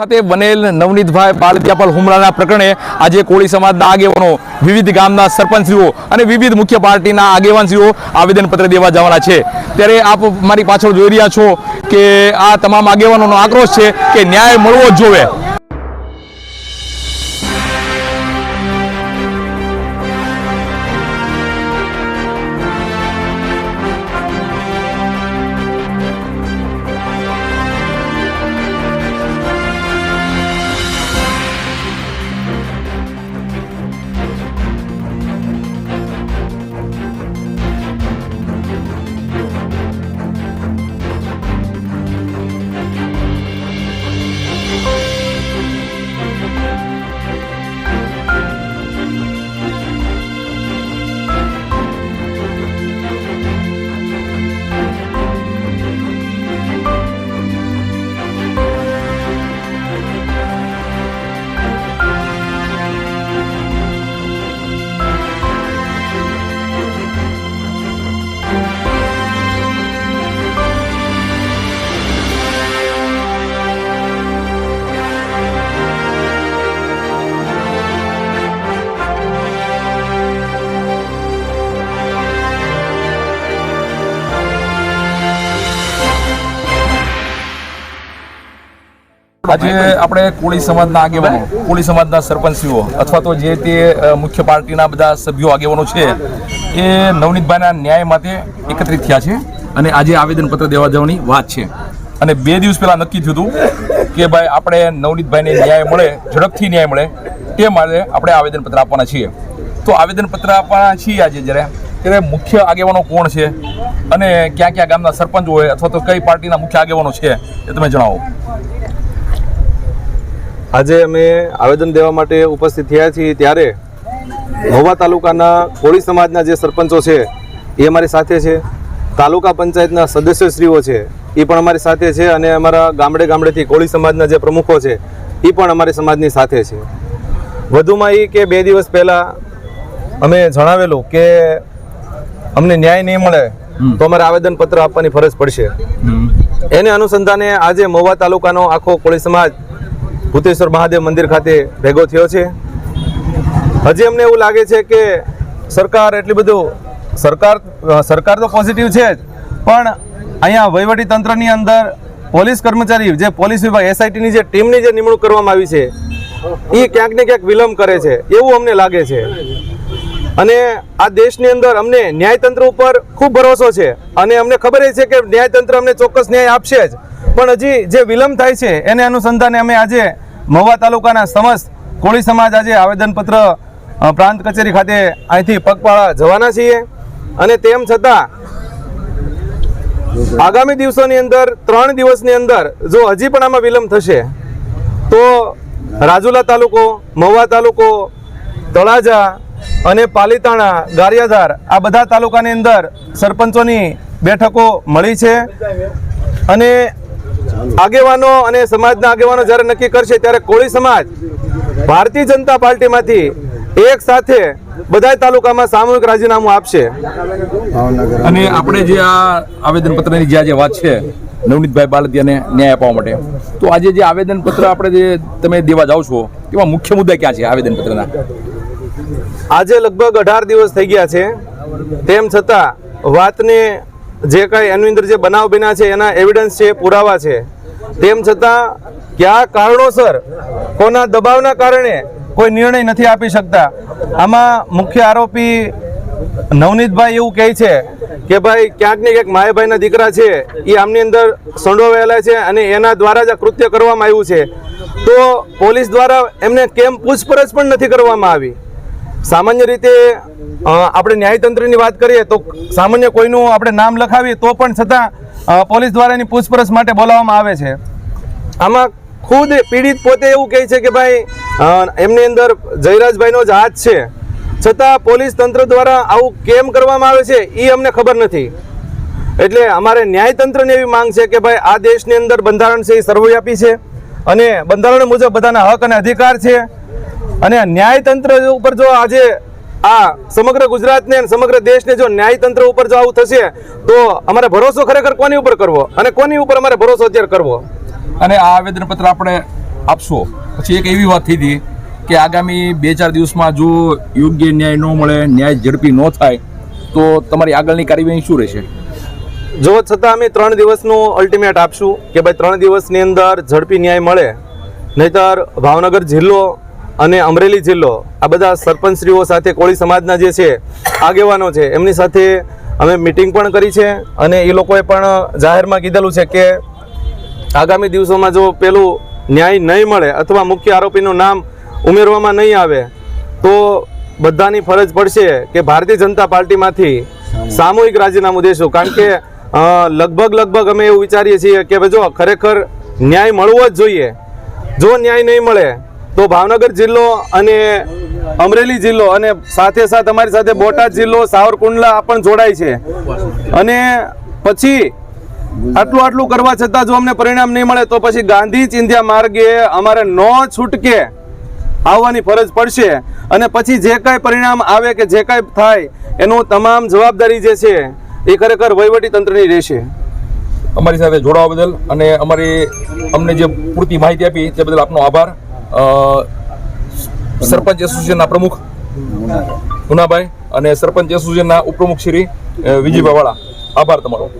ખાતે બનેલ નવનીતભાઈ પાલતિયા પર હુમલાના પ્રકરણે આજે કોળી સમાજના આગેવાનો, વિવિધ ગામના સરપંચશ્રીઓ અને વિવિધ મુખ્ય પાર્ટીના આગેવાનશ્રીઓ આવેદનપત્ર દેવા જવાના છે. ત્યારે આપ મારી પાછળ જોઈ રહ્યા છો કે આ તમામ આગેવાનોનો આક્રોશ છે કે ન્યાય મળવો જ જોવે. આજે આપણે કોળી સમાજના આગેવાનો કોળી સમાજના સરપંચીઓ અથવા તો જે તે મુખ્ય પાર્ટીના બધા સભ્યો આગેવાનો છે એ નવનીતભાઈના ન્યાય માટે એકત્રિત થયા છે અને આજે આવેદનપત્ર દેવા જવાની વાત છે. અને બે દિવસ પહેલાં નક્કી થયું હતું કે ભાઈ આપણે નવનીતભાઈને ન્યાય મળે ઝડપથી ન્યાય મળે તે માટે આપણે આવેદનપત્ર આપવાના છીએ. તો આવેદનપત્ર આપવાના છીએ આજે જ્યારે ત્યારે મુખ્ય આગેવાનો કોણ છે અને ક્યાં ક્યાં ગામના સરપંચ હોય અથવા તો કઈ પાર્ટીના મુખ્ય આગેવાનો છે એ તમે જણાવો. આજે અમે આવેદન દેવા માટે ઉપસ્થિત થયા છીએ ત્યારે મહુવા તાલુકાના કોળી સમાજના જે સરપંચો છે એ અમારી સાથે છે. તાલુકા પંચાયતના સદસ્યશ્રીઓ છે એ પણ અમારી સાથે છે અને અમારા ગામડે ગામડેથી કોળી સમાજના જે પ્રમુખો છે એ પણ અમારી સમાજની સાથે છે. વધુમાં એ કે બે દિવસ પહેલાં અમે જણાવેલું કે અમને ન્યાય નહીં મળે તો અમારે આવેદનપત્ર આપવાની ફરજ પડશે. એને અનુસંધાને આજે મહુવા તાલુકાનો આખો કોળી સમાજ ભૂતેશ્વર મહાદેવ મંદિર ખાતે ભેગો થયો છે. હજી અમને એવું લાગે છે કે સરકાર એટલી બધું, સરકાર સરકાર તો પોઝિટિવ છે જ, પણ અહીંયા વહીવટી તંત્રની અંદર પોલીસ કર્મચારી જે પોલીસ વિભાગ એસઆઈટીની જે ટીમની જે નિમણૂક કરવામાં આવી છે એ ક્યાંક ને ક્યાંક વિલંબ કરે છે, એવું અમને લાગે છે. અને આ દેશની અંદર અમને ન્યાયતંત્ર ઉપર ખૂબ ભરોસો છે. અને અમને ખબર છે કે ન્યાયતંત્ર અમને ચોક્કસ ન્યાય આપશે જ. પણ હજી જે વિલંબ થાય છે, એને અનુસંધાને અમે આજે મહુવા તાલુકાના સમસ્ત કોળી સમાજ આજે આવેદનપત્ર પ્રાંત કચેરી ખાતે અહીંથી પગપાળા જવાના છીએ. અને તેમ છતાં, આગામી દિવસોની અંદર, ત્રણ દિવસની અંદર, જો હજી પણ આમાં વિલંબ થશે, તો રાજુલા તાલુકો, મહુવા તાલુકો, તળાજા અને પાલીતાણા, ગારિયાધાર આ બધા તાલુકાની અંદર સરપંચોની બેઠકો મળી છે. અને આગેવાનો અને સમાજના આગેવાનો જ્યારે નક્કી કરશે ત્યારે કોળી સમાજ ભારતીય જનતા પાર્ટીમાંથી એક સાથે બધા તાલુકામાં સામૂહિક રાજીનામું આપશે. અને આપણે જે આ આવેદનપત્રની જે આજે વાત છે નવનીતભાઈ બાલદિયાને ન્યાય આપવા માટે તો આજે જે આવેદનપત્ર આપણે જે તમે દેવા જાઓ છો એમાં મુખ્ય મુદ્દા ક્યાં છે આવેદનપત્રના? આજે લગભગ અઢાર દિવસ થઈ ગયા છે. તેમ છતાં વાતને જે કંઈ એની અંદર જે બનાવ બન્યા છે, એના એવિડન્સ છે, પુરાવા છે. તેમ છતાં, કયા કારણોસર કોના દબાવના કારણે કોઈ નિર્ણય નથી આપી શકતા? આમાં મુખ્ય આરોપી નવનીતભાઈ એવું કહે છે કે ભાઈ ક્યાંક ને ક્યાંક માયાભાઈના દીકરા છે એ આમની અંદર સંડોવાયેલા છે અને એના દ્વારા જ આ કૃત્ય કરવામાં આવ્યું છે. તો પોલીસ દ્વારા એમને કેમ પૂછપરછ પણ નથી કરવામાં આવી? સામાન્ય રીતે આપણે ન્યાયતંત્રની વાત કરીએ તો સામાન્ય કોઈનું આપણે નામ લખાવીએ તો પણ છતાં પોલીસ દ્વારા એની પૂછપરછ માટે બોલાવવામાં આવે છે. આમાં ખુદ પીડિત પોતે એવું કહે છે કે ભાઈ એમની અંદર જયરાજભાઈનો જ હાથ છે. છતાં પોલીસ તંત્ર દ્વારા આવું કેમ કરવામાં આવે છે એ અમને ખબર નથી. એટલે અમારે ન્યાયતંત્રની એવી માંગ છે કે ભાઈ, આ દેશની અંદર બંધારણ છે એ સર્વવ્યાપી છે. અને બંધારણ મુજબ બધાના હક અને અધિકાર છે. અને ન્યાયતંત્ર ઉપર જો આજે આ સમગ્ર ગુજરાતને અને સમગ્ર દેશને જો ન્યાયતંત્ર ઉપર જો આવું થશે તો અમારે ભરોસો ખરેખર કોની ઉપર કરવો? અને કોની ઉપર અમારે ભરોસો અત્યારે કરવો? અને આ આવેદનપત્ર આપણે આપશો. પછી એક એવી વાત થઈ હતી કે આગામી બે ચાર દિવસમાં જો યોગ્ય ન્યાય ન મળે ન્યાય ઝડપી ન થાય તો તમારી આગળની કાર્યવાહી શું રહેશે? જો છતાં અમે ત્રણ દિવસનું અલ્ટિમેટ આપશું કે ભાઈ ત્રણ દિવસની અંદર ઝડપી ન્યાય મળે નહીતર ભાવનગર જિલ્લો અને અમરેલી જિલ્લો, આ બધા સરપંચશ્રીઓ સાથે કોળી સમાજના જે છે, આગેવાનો છે, એમની સાથે અમે મિટિંગ પણ કરી છે અને એ લોકોએ પણ જાહેરમાં કીધેલું છે કે આગામી દિવસોમાં જો પેલું ન્યાય નહીં મળે અથવા મુખ્ય આરોપીનું નામ ઉમેરવામાં નહીં આવે, તો બધાની ફરજ પડશે કે ભારતીય જનતા પાર્ટીમાંથી સામૂહિક રાજીનામું દેશું. કારણ કે લગભગ લગભગ અમે એવું વિચારીએ છીએ કે જો ખરેખર ન્યાય મળવો જ જોઈએ. જો ન્યાય નહીં મળે તો ભાવનગર જિલ્લો અને અમરેલી જિલ્લો અને સાથે સાથે અમારી સાથે બોટાદ જિલ્લો, સાવરકુંડલા પણ જોડાય છે. અને પછી આટલું આટલું કરવા છતાં જો અમને પરિણામ નહીં મળે તો પછી ગાંધી ચિંધ્યા માર્ગે અમારે ન છૂટકે આવવાની ફરજ પડશે. અને પછી જે કાંઈ પરિણામ આવે કે જે કાંઈ થાય, એનું તમામ જવાબદારી જે છે, એ ખરેખર વહીવટી તંત્રની રહેશે. અમારી સાથે જોડાવા બદલ અને અમારી અમને જે પૂરતી માહિતી આપી, તે બદલ આપનો આભાર. સરપંચ એસોસિએશનના પ્રમુખ મુનાભાઈ અને સરપંચ એસોસિએશનના ઉપપ્રમુખ શ્રી અ, વિજયભાઈ વાળા. આભાર તમારો.